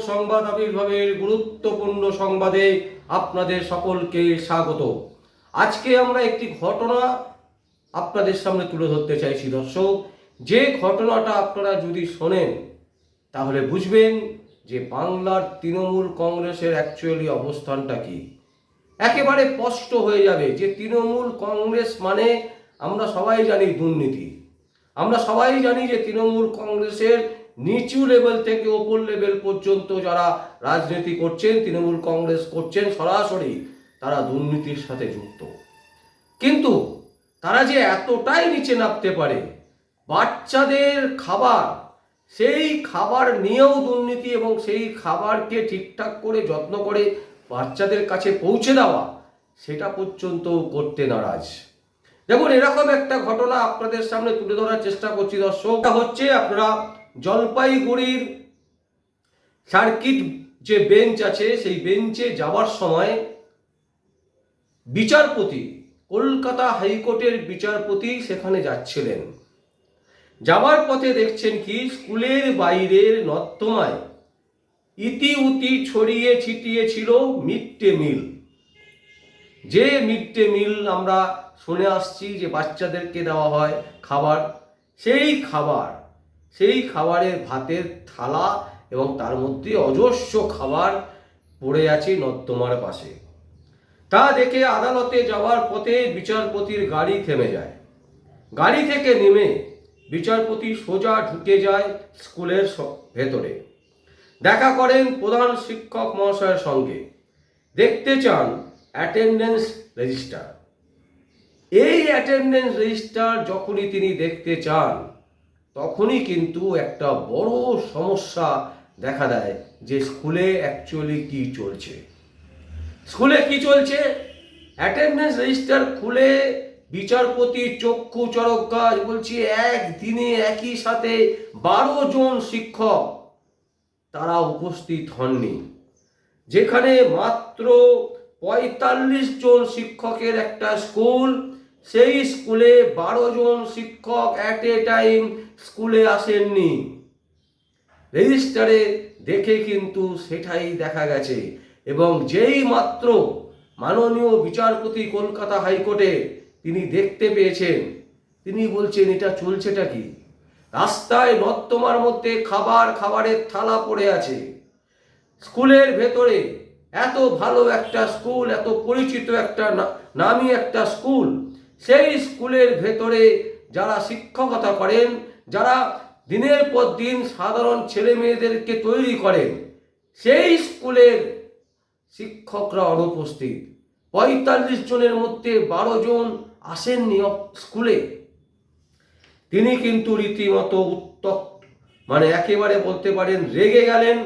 সংবাদ আবির্ভাবের গুরুত্বপূর্ণ সংবাদে আপনাদের সকলকে স্বাগত। আজকে আমরা একটি ঘটনা আপনাদের সামনে তুলে ধরতে চাইছি, দর্শক। যে ঘটনাটা আপনারা যদি শোনেন, তাহলে বুঝবেন যে বাংলার তৃণমূল কংগ্রেসের অ্যাকচুয়ালি অবস্থানটা কি। একেবারে স্পষ্ট হয়ে যাবে যে তৃণমূল কংগ্রেস মানে আমরা সবাই জানি দুর্নীতি। আমরা সবাই জানি যে তৃণমূল কংগ্রেসের নিচু লেভেল থেকে ওপর লেভেল পর্যন্ত যারা রাজনীতি করছেন, তৃণমূল কংগ্রেস করছেন, সরাসরি তারা দুর্নীতির সাথে যুক্ত। কিন্তু তারা যে এতটাই নিচে নামতে পারে, বাচ্চাদের খাবার, সেই খাবার নিয়েও দুর্নীতি এবং সেই খাবারকে ঠিকঠাক করে, যত্ন করে বাচ্চাদের কাছে পৌঁছে দেওয়া, সেটা পর্যন্ত করতে নারাজ। দেখুন, এরকম একটা ঘটনা আপনাদের সামনে তুলে ধরার চেষ্টা করছি দর্শক। হচ্ছে আপনারা জলপাইগুড়ির সার্কিট যে বেঞ্চ আছে, সেই বেঞ্চে যাওয়ার সময় বিচারপতি, কলকাতা হাইকোর্টের বিচারপতি সেখানে যাচ্ছিলেন। যাওয়ার পথে দেখছেন কি, স্কুলের বাইরের নর্দমায় ইতি উতি ছড়িয়ে ছিটিয়ে ছিল মিড ডে মিল। যে মিড ডে মিল আমরা শুনে আসছি যে বাচ্চাদেরকে দেওয়া হয় খাবার, সেই খাবার সেই খাবারের ভাতের থালা এবং তার মধ্যে অজস্র খাবার পড়ে আছে নর্দমার পাশে। তা দেখে আদালতে যাওয়ার পথে বিচারপতির গাড়ি থেমে যায়। গাড়ি থেকে নেমে বিচারপতি সোজা ঢুকে যায় স্কুলের ভেতরে। দেখা করেন প্রধান শিক্ষক মহাশয়ের সঙ্গে। দেখতে চান অ্যাটেন্ডেন্স রেজিস্টার এই অ্যাটেন্ডেন্স রেজিস্টার যখনই তিনি দেখতে চান তখনই কিন্তু একটা বড় সমস্যা দেখা দেয় যে স্কুলে অ্যাকচুয়ালি কি চলছে। স্কুলে কি চলছে? অ্যাটেন্ডেন্স রেজিস্টার খুলে বিচারপতি চক্ষু চরক গাছ বলছি, একদিনে একই সাথে বারো জন শিক্ষক তারা উপস্থিত হননি, যেখানে মাত্র পঁয়তাল্লিশ জন শিক্ষকের একটা স্কুল সেই স্কুলে বারো জন শিক্ষক অ্যাট এ টাইম স্কুলে আসেননি। রেজিস্টারে দেখে কিন্তু সেটাই দেখা গেছে এবং যেই মাত্র মাননীয় বিচারপতি কলকাতা হাইকোর্টে তিনি দেখতে পেয়েছেন, তিনি বলছেন, এটা চলছেটা কি? রাস্তায় নর্দমার মধ্যে খাবার খাবারের থালা পড়ে আছে। স্কুলের ভেতরে এত ভালো একটা স্কুল, এত পরিচিত একটা নামি একটা স্কুল সেই স্কুলের ভেতরে যারা শিক্ষকতা করেন, যারা দিনের পর দিন সাধারণ ছেলে মেয়েদেরকে তৈরি করেন, সেই স্কুলের শিক্ষকরা অনুপস্থিত। পঁয়তাল্লিশ জনের মধ্যে বারো জন আসেননি স্কুলে। তিনি কিন্তু রীতিমতো উত্তক্ত মানে একেবারে বলতে পারেন রেগে গেলেন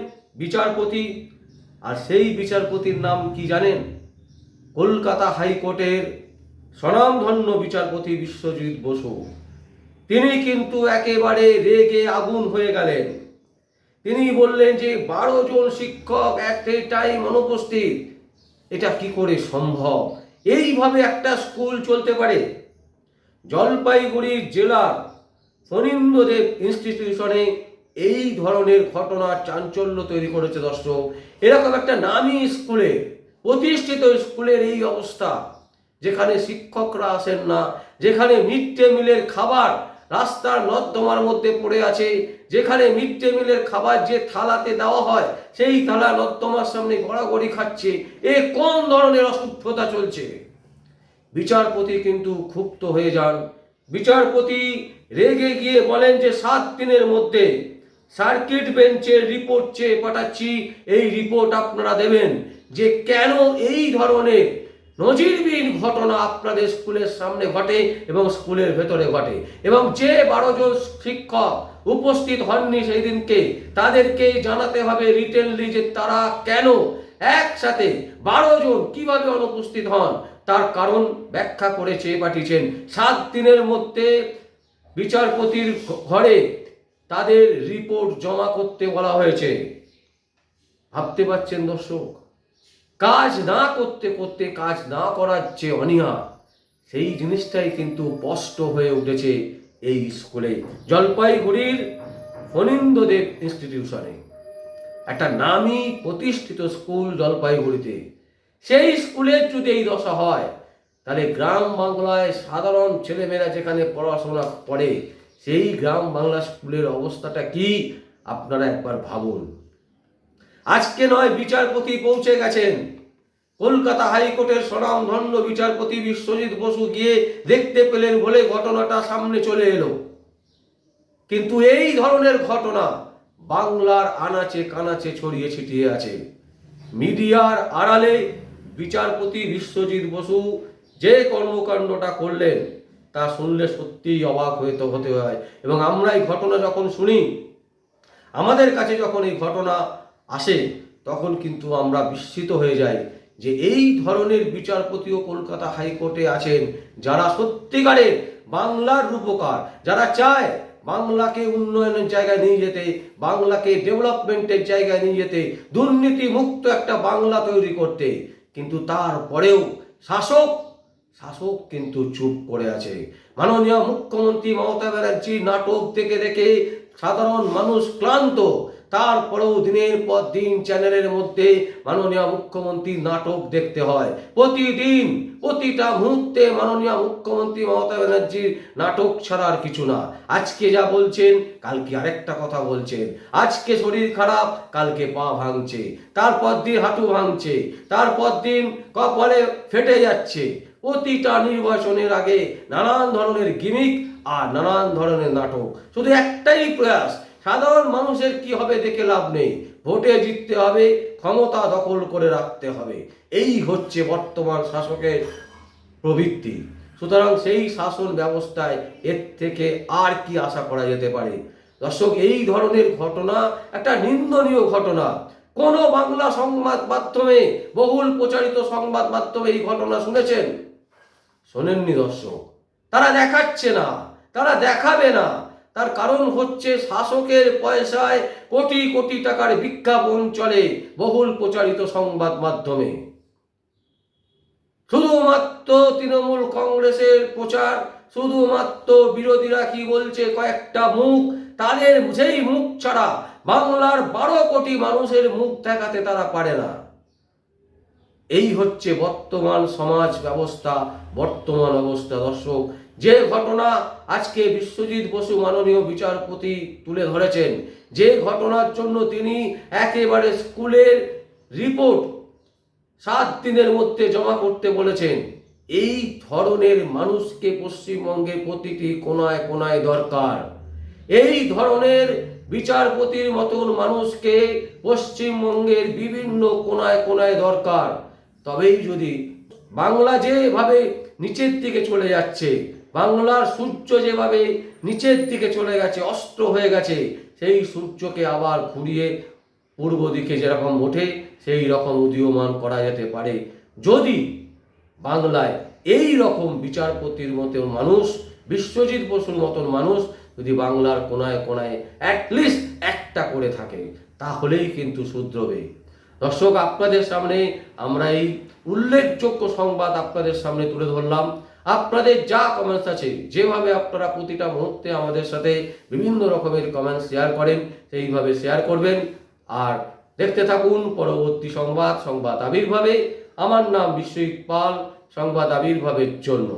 বিচারপতি। আর সেই বিচারপতির নাম কি জানেন? কলকাতা হাইকোর্টের স্বনামধন্য বিচারপতি বিশ্বজিৎ বসু। তিনি কিন্তু একেবারে রেগে আগুন হয়ে গেলেন। তিনি বললেন যে, বারো জন শিক্ষক এক টাইম অনুপস্থিত। এটা কি করে সম্ভব? এইভাবে একটা স্কুল চলতে পারে? জলপাইগুড়ি জেলার ফণীন্দ্রদেব ইনস্টিটিউশনে এই ধরনের ঘটনা চাঞ্চল্য তৈরি করেছে দর্শক। এরকম একটা নামি স্কুলে, প্রতিষ্ঠিত স্কুলের এই অবস্থা। যেখানে শিক্ষকরা আসেন না, যেখানে মিড ডে মিলের খাবার রাস্তার নর্দমার মধ্যে পড়ে আছে, যেখানে মিড ডে মিলের খাবার যে থালাতে দেওয়া হয়, সেই থালা নর্দমার সামনে গড়াগড়ি খাচ্ছে। এ কোন ধরনের অসভ্যতা চলছে? বিচারপতি কিন্তু ক্ষুব্ধ হয়ে যান। বিচারপতি রেগে গিয়ে বলেন যে সাত দিনের মধ্যে সার্কিট বেঞ্চের রিপোর্ট চেয়ে পাঠাচ্ছি। এই রিপোর্ট আপনারা দেবেন যে কেন এই ধরনের নজিরবিহীন ঘটনা আপনাদের স্কুলের সামনে ঘটে এবং স্কুলের ভেতরে ঘটে। এবং যে বারো জন শিক্ষক উপস্থিত হননি সেই দিনকে তাদেরকে জানাতে হবে রিটেনলি যে তারা কেন একসাথে বারো জন কীভাবে অনুপস্থিত হন। তার কারণ ব্যাখ্যা করে চেয়ে পাঠিয়েছেন সাত দিনের মধ্যে বিচারপতির ঘরে তাদের রিপোর্ট জমা করতে বলা হয়েছে। ভাবতে পারছেন দর্শক? কাজ না করতে করতে কাজ না করার যে অনীহা, সেই জিনিসটাই কিন্তু স্পষ্ট হয়ে উঠেছে এই স্কুলে, জলপাইগুড়ির ফণীন্দ্রদেব ইনস্টিটিউশনে একটা নামী প্রতিষ্ঠিত স্কুল জলপাইগুড়িতে। সেই স্কুলের যদি এই দশা হয়, তাহলে গ্রাম বাংলায় সাধারণ ছেলেমেয়েরা যেখানে পড়াশোনা করে, সেই গ্রাম বাংলা স্কুলের অবস্থাটা কি? আপনারা একবার ভাবুন। আজকে নয় বিচারপতি পৌঁছে গেছেন। কলকাতা হাইকোর্টের স্বনামধন্য বিচারপতি বিশ্বজিৎ বসু গিয়ে দেখতে পেলেন বলে ঘটনাটা সামনে চলে এলো। কিন্তু এই ধরনের ঘটনা বাংলার আনাচে কানাচে ছড়িয়ে ছিটিয়ে আছে। মিডিয়ার আড়ালে বিচারপতি বিশ্বজিৎ বসু যে কর্মকাণ্ডটা করলেন, তা শুনলে সত্যিই অবাক হইতে হতে হয়। এবং আমরা এই ঘটনা যখন শুনি, আমাদের কাছে যখন এই ঘটনা আসে, তখন কিন্তু আমরা বিস্মিত হয়ে যাই যে এই ধরনের বিচারপতিও কলকাতা হাইকোর্টে আছেন, যারা সত্যিকারের বাংলার রূপকার, যারা চায় বাংলাকে উন্নয়নের জায়গায় নিয়ে যেতে, বাংলাকে ডেভেলপমেন্টের জায়গায় নিয়ে যেতে দুর্নীতি মুক্ত একটা বাংলা তৈরি করতে। কিন্তু তারপরেও শাসক শাসক কিন্তু চুপ করে আছে। মাননীয় মুখ্যমন্ত্রী মমতা ব্যানার্জি নাটক দেখে দেখে সাধারণ মানুষ ক্লান্ত তারপরেও দিনের পর দিন চ্যানেলের মধ্যে মাননীয় মুখ্যমন্ত্রী নাটক দেখতে হয়। প্রতিদিন, প্রতিটা মুহূর্তে মাননীয় মুখ্যমন্ত্রী মমতা ব্যানার্জির নাটক ছাড়া আর কিছু না। আজকে যা বলছেন, কালকে আরেকটা কথা বলছেন। আজকে শরীর খারাপ, কালকে পা ভাঙছে। তারপর দিন হাঁটু ভাঙছে। তারপর দিন কপালে ফেটে যাচ্ছে। প্রতিটা নির্বাচনের আগে নানান ধরনের গিমিক আর নানান ধরনের নাটক। শুধু একটাই প্রয়াস সাধারণ মানুষের কি হবে দেখে লাভ নেই। ভোটে জিততে হবে, ক্ষমতা দখল করে রাখতে হবে। এই হচ্ছে বর্তমান শাসকের প্রবৃত্তি। সুতরাং সেই শাসন ব্যবস্থায় এর থেকে আর কি আশা করা যেতে পারে? দর্শক, এই ধরনের ঘটনা একটা নিন্দনীয় ঘটনা। কোন বাংলা সংবাদ মাধ্যমে, বহুল প্রচারিত সংবাদ মাধ্যমে এই ঘটনা শুনেছেন? শোনেননি দর্শক। তারা দেখাচ্ছে না, তারা দেখাবে না। তার কারণ হচ্ছে শাসকের পয়সায় কোটি কোটি টাকার বিজ্ঞাপন চলে বহুল প্রচারিত সংবাদ মাধ্যমে। শুধুমাত্র তৃণমূল কংগ্রেসের প্রচার, শুধুমাত্র বিরোধীরা কি বলছে কয়েকটা মুখ, তাদের সেই মুখ ছাড়া বাংলার বারো কোটি মানুষের মুখ দেখাতে তারা পারে না। এই হচ্ছে বর্তমান সমাজ ব্যবস্থা, বর্তমান অবস্থা, দর্শক। যে ঘটনা আজকে বিশ্বজিৎ বসু মাননীয় বিচারপতি তুলে ধরেছেন, যে ঘটনার জন্য তিনি একেবারে স্কুলের রিপোর্ট সাত দিনের মধ্যে জমা করতে বলেছেন। এই ধরনের মানুষকে পশ্চিমবঙ্গের প্রতিটি কোনায় কোনায় দরকার। এই ধরনের বিচারপতির মতন মানুষকে পশ্চিমবঙ্গের বিভিন্ন কোনায় কোনায় দরকার। তবেই যদি বাংলা যেভাবে নিচের দিকে চলে যাচ্ছে বাংলার সূর্য যেভাবে নিচের দিকে চলে গেছে, অস্ত্র হয়ে গেছে, সেই সূর্যকে আবার ঘুরিয়ে পূর্ব দিকে যেরকম ওঠে, সেই রকম উদীয়মান করা যেতে পারে। যদি বাংলায় এই রকম বিচারপতির মতো মানুষ, বিশ্বজিৎ বসুর মতন মানুষ যদি বাংলার কোনায় কোনায় অ্যাটলিস্ট একটা করে থাকে, তাহলেই কিন্তু শুধরবে। দর্শক, আপনাদের সামনে আমরা এই উল্লেখযোগ্য সংবাদ আপনাদের সামনে তুলে ধরলাম। আপনাদের যা কমেন্টস আছে, যেভাবে আপনারা প্রতিটা মুহূর্তে আমাদের সাথে বিভিন্ন রকমের কমেন্টস শেয়ার করেন, সেইভাবে শেয়ার করবেন। আর দেখতে থাকুন পরবর্তী সংবাদ সংবাদ আবির্ভাবে। আমার নাম বিশ্বজিৎ পাল, সংবাদ আবির্ভাবের জন্য।